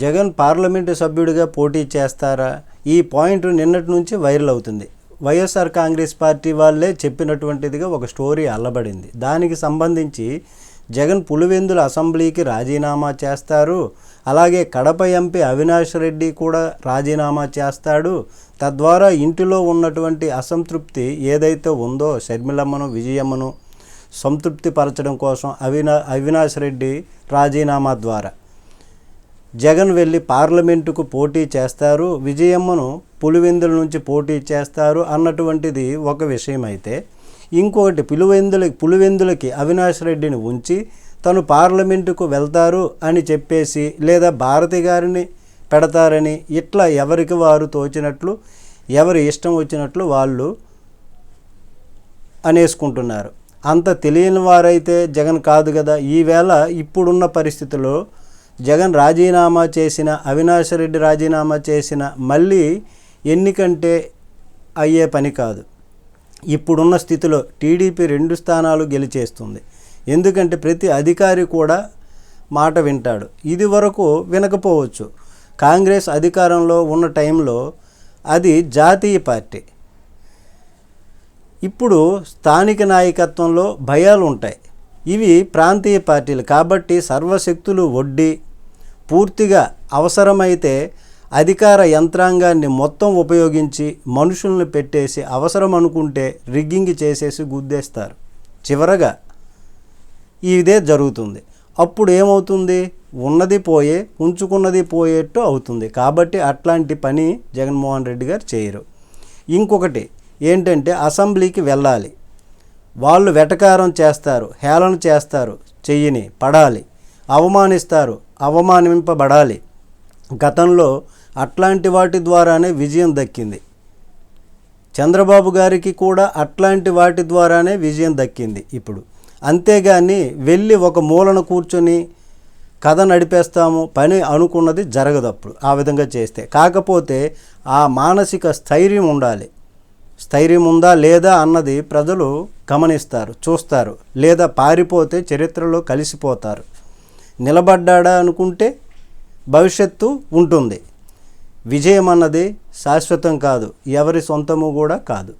Jagan parliament సభ్యుడిగా పోటీ చేస్తారా? ఈ పాయింట్ నిన్నటి నుంచి వైరల్ అవుతుంది. వైఎస్ఆర్ కాంగ్రెస్ పార్టీ వాళ్ళే చెప్పినటువంటిదిగా ఒక స్టోరీ అల్లబడింది. దానికి సంబంధించి జగన్ పులివెందుల అసెంబ్లీకి రాజీనామా చేస్తారు. అలాగే కడప ఎంపీ అవినాష్ రెడ్డి కూడా రాజీనామా చేస్తాడు. తద్వారా ఇంటిలో ఉన్నటువంటి అసంతృప్తి ఏదైతే ఉందో షర్మిలమ్మను విజయమ్మను సంతృప్తి పరచడం కోసం అవినా అవినాష్ రెడ్డి రాజీనామా ద్వారా జగన్ వెళ్ళి పార్లమెంటుకు పోటీ చేస్తారు విజయమ్మను పులివెందుల నుంచి పోటీ చేస్తారు అన్నటువంటిది ఒక విషయం అయితే ఇంకొకటి పులివెందుల పులివెందులకి అవినాష్ రెడ్డిని ఉంచి తను పార్లమెంటుకు వెళ్తారు అని చెప్పేసి లేదా భారతి గారిని పెడతారని ఇట్లా ఎవరికి వారు తోచినట్లు ఎవరి ఇష్టం వచ్చినట్లు వాళ్ళు అనేసుకుంటున్నారు. అంత తెలియని వారైతే జగన్ కాదు కదా. ఈవేళ ఇప్పుడున్న పరిస్థితుల్లో జగన్ రాజీనామా చేసిన అవినాష్ రెడ్డి రాజీనామా చేసిన మళ్ళీ ఎన్నికంటే అయ్యే పని కాదు. ఇప్పుడున్న స్థితిలో టీడీపీ రెండు స్థానాలు గెలిచేస్తుంది. ఎందుకంటే ప్రతి అధికారి కూడా మాట వింటాడు. ఇది వరకు వినకపోవచ్చు. కాంగ్రెస్ అధికారంలో ఉన్న టైంలో అది జాతీయ పార్టీ. ఇప్పుడు స్థానిక నాయకత్వంలో భయాలు ఉంటాయి ఇవి ప్రాంతీయ పార్టీలు కాబట్టి సర్వశక్తులు ఒడ్డి పూర్తిగా అవసరమైతే అధికార యంత్రాంగాన్ని మొత్తం ఉపయోగించి మనుషుల్ని పెట్టేసి అవసరం అనుకుంటే రిగ్గింగ్ చేసేసి గుద్దేస్తారు. చివరగా ఇదే జరుగుతుంది. అప్పుడు ఏమవుతుంది? ఉన్నది పోయే ఉంచుకున్నది పోయేట్టు అవుతుంది. కాబట్టి అట్లాంటి పని జగన్మోహన్ రెడ్డి గారు చేయరు. ఇంకొకటి ఏంటంటే అసెంబ్లీకి వెళ్ళాలి. వాళ్ళు వెటకారం చేస్తారు హేళన చేస్తారు చెయ్యిని పడాలి అవమానిస్తారు అవమానింపబడాలి. గతంలో అట్లాంటి వాటి ద్వారానే విజయం దక్కింది. చంద్రబాబు గారికి కూడా అట్లాంటి వాటి ద్వారానే విజయం దక్కింది ఇప్పుడు. అంతేగాని వెళ్ళి ఒక మూలన కూర్చొని కథ నడిపేస్తాము పని అనుకున్నది జరగదప్పుడు ఆ విధంగా చేస్తే. కాకపోతే ఆ మానసిక స్థైర్యం ఉండాలి. స్థైర్యం ఉందా లేదా అన్నది ప్రజలు గమనిస్తారు చూస్తారు లేదా పారిపోతే చరిత్రలో కలిసిపోతారు. నిలబడ్డాడా అనుకుంటే భవిష్యత్తు ఉంటుంది. విజయం అన్నది శాశ్వతం కాదు ఎవరి సొంతము కూడా కాదు.